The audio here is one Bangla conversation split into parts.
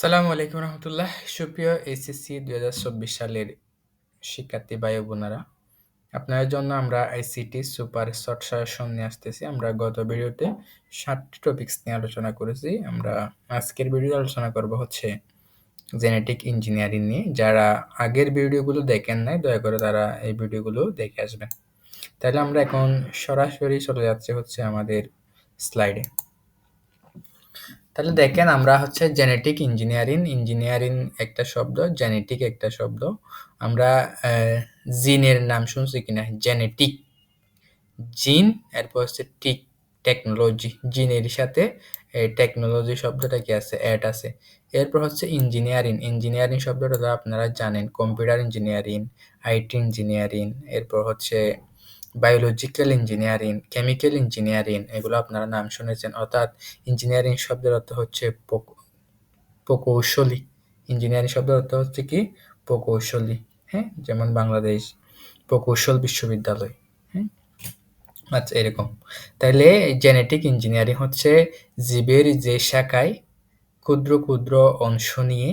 সালামু আলাইকুম রহমতুল্লাহ। সুপ্রিয় এইচএসসি দুই হাজার চব্বিশ সালের শিক্ষার্থী ভাই বোনেরা, আপনাদের জন্য আমরা আইসিটি সুপার শর্ট সাজেশন নিয়ে আসতেছি। আমরা গত ভিডিওতে সাতটি টপিক্স নিয়ে আলোচনা করেছি। আমরা আজকের ভিডিও আলোচনা করব হচ্ছে জেনেটিক ইঞ্জিনিয়ারিং নিয়ে। যারা আগের ভিডিওগুলো দেখেন নাই, দয়া করে তারা এই ভিডিওগুলো দেখে আসবেন। তাহলে আমরা এখন সরাসরি চলে যাচ্ছে হচ্ছে আমাদের স্লাইডে তাহলে দেখেন আমরা হচ্ছে জেনেটিক ইঞ্জিনিয়ারিং ইঞ্জিনিয়ারিং একটা শব্দ জেনেটিক একটা শব্দ। আমরা জিনের নাম শুনছি কিনা? জেনেটিক জিন, এরপর হচ্ছে টিক টেকনোলজি জিনের সাথে টেকনোলজি শব্দটা কি আছে? অ্যাড আছে। এরপর হচ্ছে ইঞ্জিনিয়ারিং ইঞ্জিনিয়ারিং শব্দটা তো আপনারা জানেন। কম্পিউটার ইঞ্জিনিয়ারিং আইটি ইঞ্জিনিয়ারিং এরপর হচ্ছে বায়োলজিক্যাল ইঞ্জিনিয়ারিং কেমিক্যাল ইঞ্জিনিয়ারিং এগুলো আপনারা নাম শুনেছেন। অর্থাৎ ইঞ্জিনিয়ারিং শব্দের অর্থ হচ্ছে প্রকৌশলী। ইঞ্জিনিয়ারিং শব্দের অর্থ হচ্ছে কি? প্রকৌশলী। হ্যাঁ? যেমন বাংলাদেশ প্রকৌশল বিশ্ববিদ্যালয়। হ্যাঁ? আচ্ছা এরকম। তাহলে জেনেটিক ইঞ্জিনিয়ারিং হচ্ছে জীবের যে শাখায় ক্ষুদ্র ক্ষুদ্র অংশ নিয়ে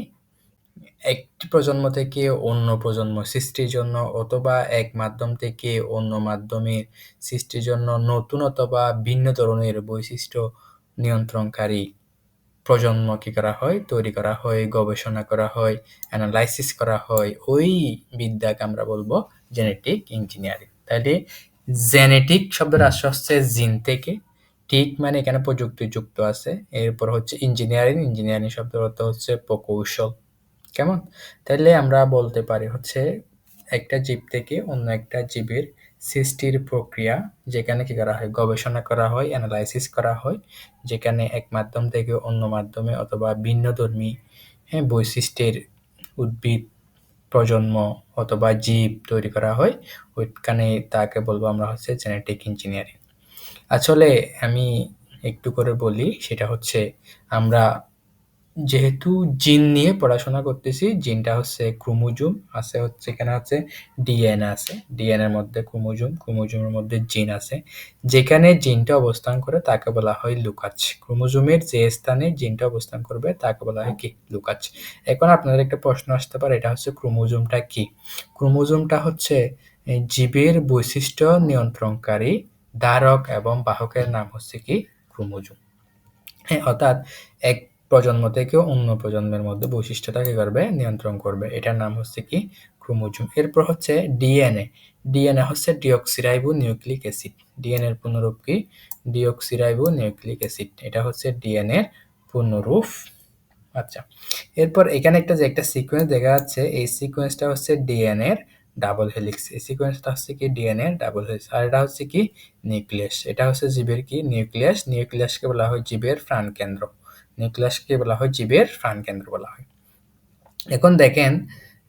একটি প্রজন্ম থেকে অন্য প্রজন্ম সৃষ্টির জন্য অথবা এক মাধ্যম থেকে অন্য মাধ্যমে সৃষ্টির জন্য নতুন অথবা ভিন্ন ধরনের বৈশিষ্ট্য নিয়ন্ত্রণকারী প্রজন্ম কি করা হয়, তৈরি করা হয়, গবেষণা করা হয় অ্যানালাইসিস করা হয়, ওই বিদ্যাকে আমরা বলব জেনেটিক ইঞ্জিনিয়ারিং তাহলে জেনেটিক শব্দের আশ্রয় হচ্ছে জিন থেকে, ঠিক মানে এখানে প্রযুক্তি যুক্ত আছে, এরপর হচ্ছে ইঞ্জিনিয়ারিং ইঞ্জিনিয়ারিং শব্দের অর্থ হচ্ছে প্রকৌশল। কেমন? তাহলে আমরা বলতে পারি হচ্ছে একটা জীব থেকে অন্য একটা জীবের সৃষ্টির প্রক্রিয়া, যেখানে কি করা হয়? গবেষণা করা হয় অ্যানালাইসিস করা হয়, যেখানে এক মাধ্যম থেকে অন্য মাধ্যমে অথবা ভিন্ন ধর্মী হ্যাঁ বৈশিষ্ট্যের উদ্ভিদ, প্রজন্ম অথবা জীব তৈরি করা হয়। ওইখানে তাকে বলব আমরা হচ্ছে জেনেটিক ইঞ্জিনিয়ারিং আসলে আমি একটু করে বলি, সেটা হচ্ছে আমরা যেহেতু জিন নিয়ে পড়াশোনা করতেছি, জিনটা হচ্ছে ক্রোমোজোম, আছে হচ্ছে এখানে হচ্ছে ডিএনএ আছে। ডিএনএর মধ্যে ক্রোমোজোম, ক্রোমোজোমের মধ্যে জিন আছে। যেখানে জিনটা অবস্থান করে তাকে বলা হয় লুকাচ ক্রোমোজোমের যে স্থানে জিনটা অবস্থান করবে, তাকে বলা হয় কি? লুকাচ এখন আপনাদের একটা প্রশ্ন আসতে পারে, এটা হচ্ছে ক্রোমোজোমটা কি? ক্রোমোজোমটা হচ্ছে জীবের বৈশিষ্ট্য নিয়ন্ত্রণকারী ধারক এবং বাহকের নাম হচ্ছে কি? ক্রোমোজোম। হ্যাঁ অর্থাৎ এক প্রজন্ম থেকে অন্য প্রজন্মের মধ্যে বৈশিষ্ট্যটা কি করবে, নিয়ন্ত্রণ করবে। এটার নাম হচ্ছে কি? ক্রোমোজোম। এরপর হচ্ছে ডিএনএ। ডিএনএ হচ্ছে ডিঅক্সিরাইবো নিউক্লিক অ্যাসিড। ডিএনএ এর পূর্ণরূপ কি? Deoxyribonucleic acid. এটা হচ্ছে ডিএনএ এর পূর্ণরূপ আচ্ছা এরপর এখানে একটা যে একটা সিকোয়েন্স দেখা যাচ্ছে, এই সিকোয়েন্সটা হচ্ছে ডিএনএ এর ডাবল হেলিক্স এই সিকোয়েন্সটা হচ্ছে কি? ডিএনএ ডাবল হেলিক্স আর এটা হচ্ছে কি? নিউক্লিয়াস। এটা হচ্ছে জীবের কি? নিউক্লিয়াস। নিউক্লিয়াসকে বলা হয় জীবের প্রাণকেন্দ্র। নিউক্লিয়াসকে বলা হয়, জীবের প্রাণকেন্দ্র বলা হয়। এখন দেখেন,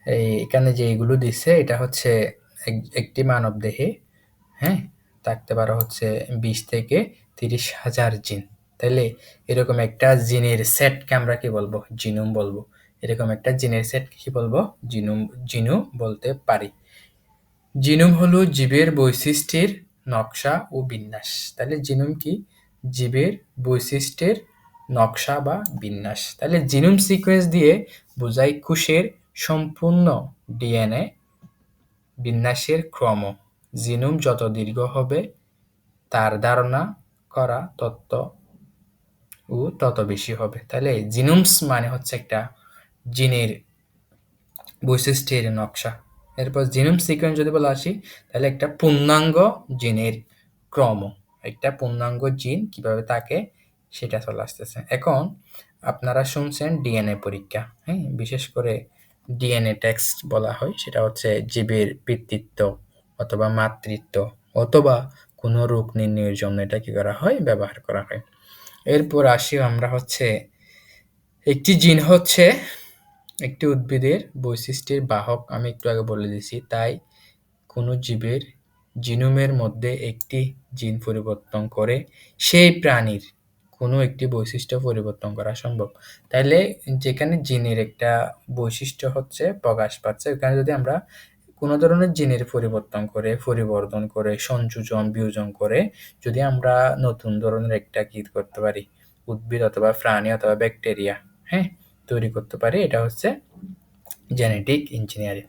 এই এখানে যে এগুলো দিচ্ছে এটা হচ্ছে একটি মানব দেহে হ্যাঁ? থাকতে পারে হচ্ছে বিশ থেকে তিরিশ হাজার জিন। তাইলে এরকম একটা জিনের সেটকে আমরা কি বলব? জিনুম বলব। এরকম একটা জিনের সেট কি বলব? জিনুম, জিনু বলতে পারি। জিনুম হলো জীবের বৈশিষ্ট্যের নকশা ও বিন্যাস। তাহলে জিনুম কি? জীবের বৈশিষ্ট্যের নকশা বা বিন্যাস। তাহলে জিনোম সিকোয়েন্স দিয়ে বোঝাই কোষের সম্পূর্ণ ডিএনএ বিন্যাসের ক্রম। জিনোম যত দীর্ঘ হবে, তার ধারণা করা তত্ত্ব ও তত বেশি হবে। তাহলে জিনোমস মানে হচ্ছে একটা জিনের বৈশিষ্ট্যের নকশা। এরপর জিনোম সিকোয়েন্স যদি বলা আসি, তাহলে একটা পূর্ণাঙ্গ জিনের ক্রম। একটা পূর্ণাঙ্গ জিন কীভাবে থাকে সেটা চলে আসতেছে। এখন আপনারা শুনছেন ডিএনএ পরীক্ষা হ্যাঁ? বিশেষ করে ডিএনএ টেক্সট বলা হয়, সেটা হচ্ছে জীবের পিতৃত্ব অথবা মাতৃত্ব অথবা কোনো রোগ নির্ণয়ের জন্য এটা কি করা হয়, ব্যবহার করা হয়। এরপর আসি আমরা হচ্ছে, একটি জিন হচ্ছে একটি উদ্ভিদের বৈশিষ্ট্যের বাহক, আমি একটু আগে বলে দিছি তাই কোনো জীবের জিনোমের মধ্যে একটি জিন পরিবর্তন করে সেই প্রাণীর কোনো একটি বৈশিষ্ট্য পরিবর্তন করা সম্ভব। তাইলে যেখানে জিনের একটা বৈশিষ্ট্য হচ্ছে প্রকাশ পাচ্ছে, ওখানে যদি আমরা কোনো ধরনের জিনের পরিবর্তন করে পরিবর্তন করে সংযোজন বিয়োজন করে যদি আমরা নতুন ধরনের একটা কী করতে পারি, উদ্ভিদ অথবা প্রাণী অথবা ব্যাকটেরিয়া হ্যাঁ তৈরি করতে পারি, এটা হচ্ছে জেনেটিক ইঞ্জিনিয়ারিং।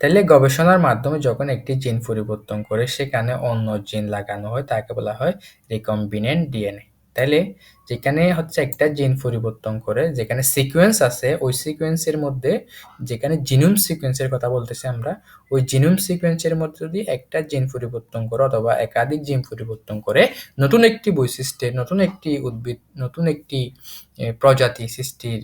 তাহলে গবেষণার মাধ্যমে যখন একটি জিন পরিবর্তন করে, সেখানে অন্য জিন লাগানো হয়, তাকে বলা হয় রিকম্বিনেন্ট ডিএনএ। তাহলে যেখানে হচ্ছে একটা জিন পরিবর্তন করে, যেখানে সিকোয়েন্স আছে, ওই সিকোয়েন্সের মধ্যে, যেখানে জিনুম সিকোয়েন্সের কথা বলতেছি আমরা, ওই জিনুম সিকোয়েন্সের মধ্যে যদি একটা জিন পরিবর্তন করে অথবা একাধিক জিন পরিবর্তন করে, নতুন একটি বৈশিষ্ট্যের নতুন একটি উদ্ভিদ, নতুন একটি প্রজাতি সৃষ্টির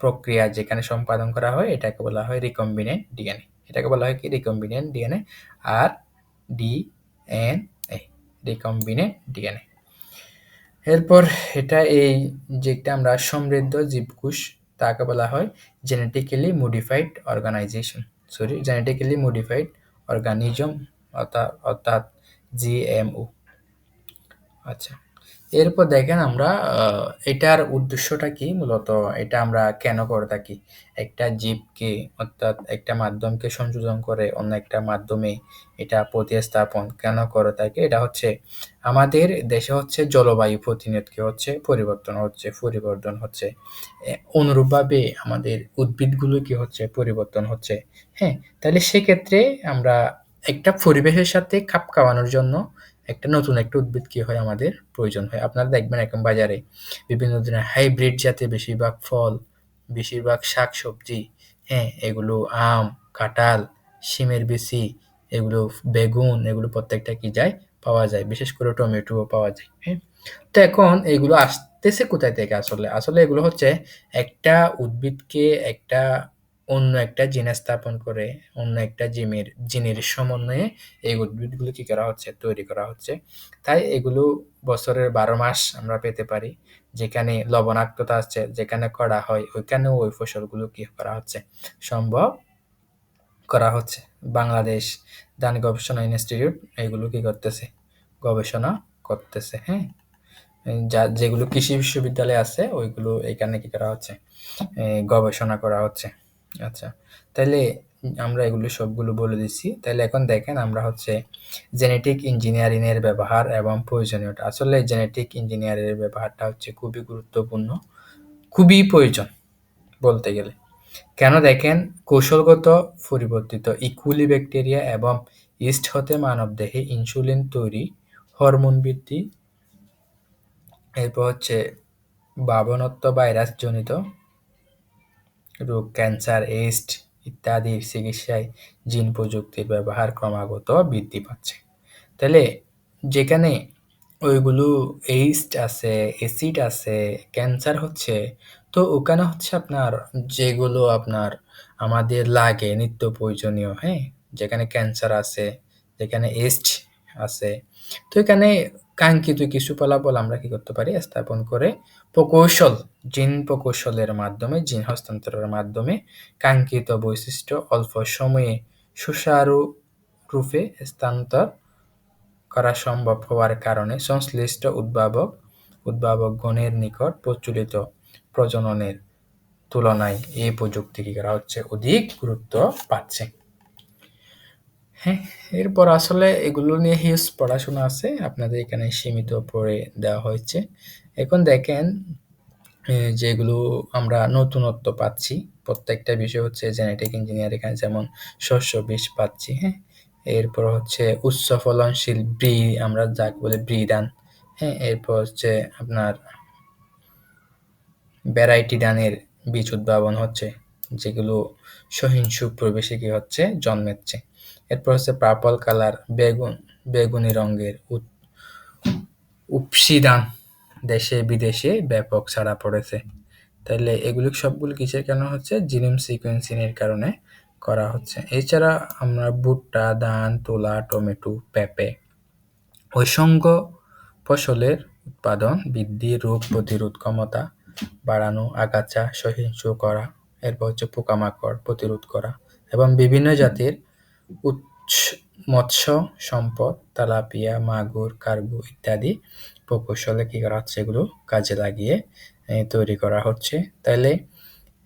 প্রক্রিয়া যেখানে সম্পাদন করা হয়, এটাকে বলা হয় রিকম্বিনেন্ট ডিএনএ এটাকে বলা হয় কি? Recombinant DNA R D N A recombinant DNA এরপর এটা এই যেটা আমরা সমৃদ্ধ জীবকোষ, তাকে বলা হয় genetically modified organization sorry genetically modified organism অর্থাৎ অর্থাৎ জিএমও আচ্ছা। এরপর দেখেন আমরা এটার উদ্দেশ্যটা কি? মূলত এটা আমরা কেন করে থাকি? একটা জীবকে অর্থাৎ একটা মাধ্যমকে সংযোজন করে অন্য একটা মাধ্যমে এটা প্রতিস্থাপন কেন করে থাকে? এটা হচ্ছে আমাদের দেশে হচ্ছে জলবায়ু প্রতিনিয়ত কি হচ্ছে, পরিবর্তন হচ্ছে পরিবর্তন হচ্ছে। অনুরূপভাবে আমাদের উদ্ভিদগুলো কি হচ্ছে? পরিবর্তন হচ্ছে। হ্যাঁ তাহলে সেক্ষেত্রে আমরা একটা পরিবেশের সাথে খাপ খাওয়ানোর জন্য একটা নতুন একটা উদ্ভিদ কি হয় আমাদের প্রয়োজন হয়। আপনারা দেখবেন এখন বাজারে বিভিন্ন ধরনের হাইব্রিড জাতের বেশিরভাগ ফল, বেশিরভাগ শাক সবজি হ্যাঁ এগুলো আম, কাঁঠাল, শিমের বেশি, এগুলো বেগুন, এগুলো প্রত্যেকটা কি যায়, পাওয়া যায়। বিশেষ করে টমেটোও পাওয়া যায় হ্যাঁ। তো এখন এগুলো আসতেছে কোথায় থেকে আসলে? আসলে এগুলো হচ্ছে একটা উদ্ভিদকে একটা অন্য একটা জিনে স্থাপন করে, অন্য একটা জিমের জিনের সমন্বয়ে এই উদ্ভিদগুলো কি করা হচ্ছে, তৈরি করা হচ্ছে। তাই এগুলো বছরের বারো মাস আমরা পেতে পারি, যেখানে লবণাক্ততা আছে, যেখানে করা হয়, ওইখানেও ওই ফসলগুলো কি করা হচ্ছে, সম্ভব করা হচ্ছে। বাংলাদেশ ধান গবেষণা ইনস্টিটিউট এগুলো কি করতেছে, গবেষণা করতেছে হ্যাঁ? যা, যেগুলো কৃষি বিশ্ববিদ্যালয়ে আছে, ওইগুলো এখানে কি করা হচ্ছে গবেষণা করা হচ্ছে। আচ্ছা তাহলে আমরা এগুলো সবগুলো বলে দিচ্ছি। তাহলে এখন দেখেন আমরা হচ্ছে জেনেটিক ইঞ্জিনিয়ারিং এর ব্যবহার এবং প্রয়োজনীয়তা। আসলে জেনেটিক ইঞ্জিনিয়ারিং এর ব্যবহারটা হচ্ছে খুবই গুরুত্বপূর্ণ, খুবই প্রয়োজন বলতে গেলে। কেন দেখেন, কৌশলগত পরিবর্তিত ইকুইলি ব্যাকটেরিয়া এবং ইস্ট হতে মানবদেহে ইনসুলিন তৈরি হরমোন বৃদ্ধি, এরপর হচ্ছে বাবনত্ব ভাইরাস জনিত রোগ, ক্যান্সার এইস্ট ইত্যাদির চিকিৎসায় জিন প্রযুক্তির ব্যবহার ক্রমাগত বৃদ্ধি পাচ্ছে। তাহলে যেখানে ওইগুলো এইস্ট আছে অ্যাসিড আছে, ক্যান্সার হচ্ছে, তো ওখানে হচ্ছে আপনার যেগুলো আপনার আমাদের লাগে নিত্য প্রয়োজনীয় হ্যাঁ? যেখানে ক্যান্সার আছে, যেখানে এস্ট আছে, তো এখানে কাঙ্ক্ষিত কিছু ফলাফল আমরা কি করতে পারি? স্থাপন করে প্রকৌশল, জিন প্রকৌশলের মাধ্যমে, জিন হস্তান্তরের মাধ্যমে কাঙ্ক্ষিত বৈশিষ্ট্য অল্প সময়ে সুচারু রূপে স্থানান্তর করা সম্ভব হওয়ার কারণে সংশ্লিষ্ট উদ্ভাবক উদ্ভাবকগণের নিকট প্রচলিত প্রজননের তুলনায় এই প্রযুক্তি কি করা হচ্ছে অধিক গুরুত্ব পাচ্ছে। হ্যাঁ এরপর আসলে এগুলো নিয়ে হিউজ পড়াশোনা আছে, আপনাদের এখানে সীমিত পড়ে দেওয়া হয়েছে। এখন দেখেন যেগুলো আমরা নতুনত্ব পাচ্ছি, প্রত্যেকটা বিষয় হচ্ছে জেনেটিক ইঞ্জিনিয়ার এখানে যেমন শস্য বীজ পাচ্ছি হ্যাঁ। এরপর হচ্ছে উচ্চ ফলনশীল ব্রি, আমরা যাকে বলে ব্রিদান হ্যাঁ। এরপর হচ্ছে আপনার ভ্যারাইটি ডানের বীজ উদ্ভাবন হচ্ছে, যেগুলো সহিংসু পরিবেশে কি হচ্ছে জন্মেচ্ছে এরপর হচ্ছে পার্পল কালার বেগুন, বেগুনি রঙের উপসিদান দেশে, বিদেশে ব্যাপক ছাড়া পড়েছে। তাহলে এগুলি সবগুলো কিসের কারণে হচ্ছে? জিনোম এর কারণে করা হচ্ছে। এছাড়া আমরা ভুট্টা, ধান, তুলা, টমেটো, পেঁপে অসংখ্য ফসলের উৎপাদন বৃদ্ধি, রোগ প্রতিরোধ ক্ষমতা বাড়ানো, আগাছা সহিংস করা, এরপর হচ্ছে পোকামাকড় প্রতিরোধ করা এবং বিভিন্ন জাতির মৎস্য সম্পদ, তেলাপিয়া, মাগুর, কার্গো ইত্যাদি প্রকৌশলে কী করা হচ্ছে? এগুলো কাজে লাগিয়ে তৈরি করা হচ্ছে। তাহলে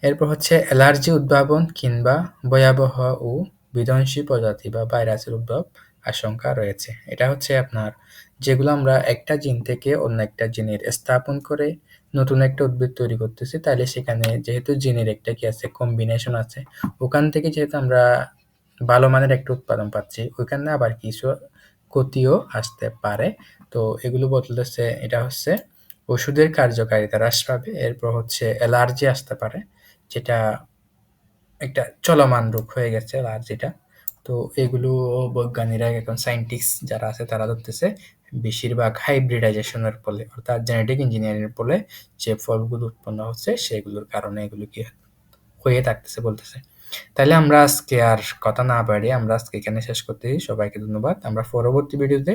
এরপর হচ্ছে অ্যালার্জি উদ্ভাবন কিংবা ভয়াবহ ও বিধ্বংসী প্রজাতি বা ভাইরাসের উদ্ভব আশঙ্কা রয়েছে। এটা হচ্ছে আপনার যেগুলো আমরা একটা জিন থেকে অন্য একটা জিনের স্থাপন করে নতুন একটা উদ্ভিদ তৈরি করতেছি। তাহলে সেখানে যেহেতু জিনের একটা কি আছে কম্বিনেশন আছে, ওখান থেকে যেহেতু আমরা ভালো মানের একটা উৎপাদন পাচ্ছি। ওইখানে আবার কিছু ক্ষতিও আসতে পারে। তো এগুলো বলতেছে এটা হচ্ছে ওষুধের কার্যকারিতা হ্রাস পাবে। এরপর হচ্ছে অ্যালার্জি আসতে পারে, যেটা একটা চলমান রোগ হয়ে গেছে অ্যালার্জিটা। তো এগুলো বৈজ্ঞানিকরা, এখন সায়েন্টিস্ট যারা আছে, তারা ধরতেছে বেশিরভাগ হাইব্রিডাইজেশনের ফলে, অর্থাৎ জেনেটিক ইঞ্জিনিয়ারিং এর ফলে যে ফলগুলো উৎপন্ন হচ্ছে, সেগুলোর কারণে এগুলো কি হয়ে থাকতেছে বলতেছে। তাহলে আমরা আজকে আর কথা না বাড়িয়ে আমরা আজকে এখানে শেষ করতে সবাইকে ধন্যবাদ। আমরা পরবর্তী ভিডিওতে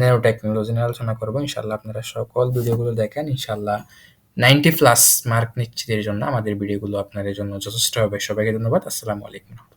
ন্যানো টেকনোলজি নিয়ে আলোচনা করব। ইনশাল্লাহ আপনারা সকল ভিডিওগুলো দেখেন। ইনশাল্লাহ নাইনটি প্লাস মার্ক নিশ্চিতের জন্য আমাদের ভিডিওগুলো আপনাদের জন্য যথেষ্ট হবে। সবাইকে ধন্যবাদ। আসসালামু আলাইকুম।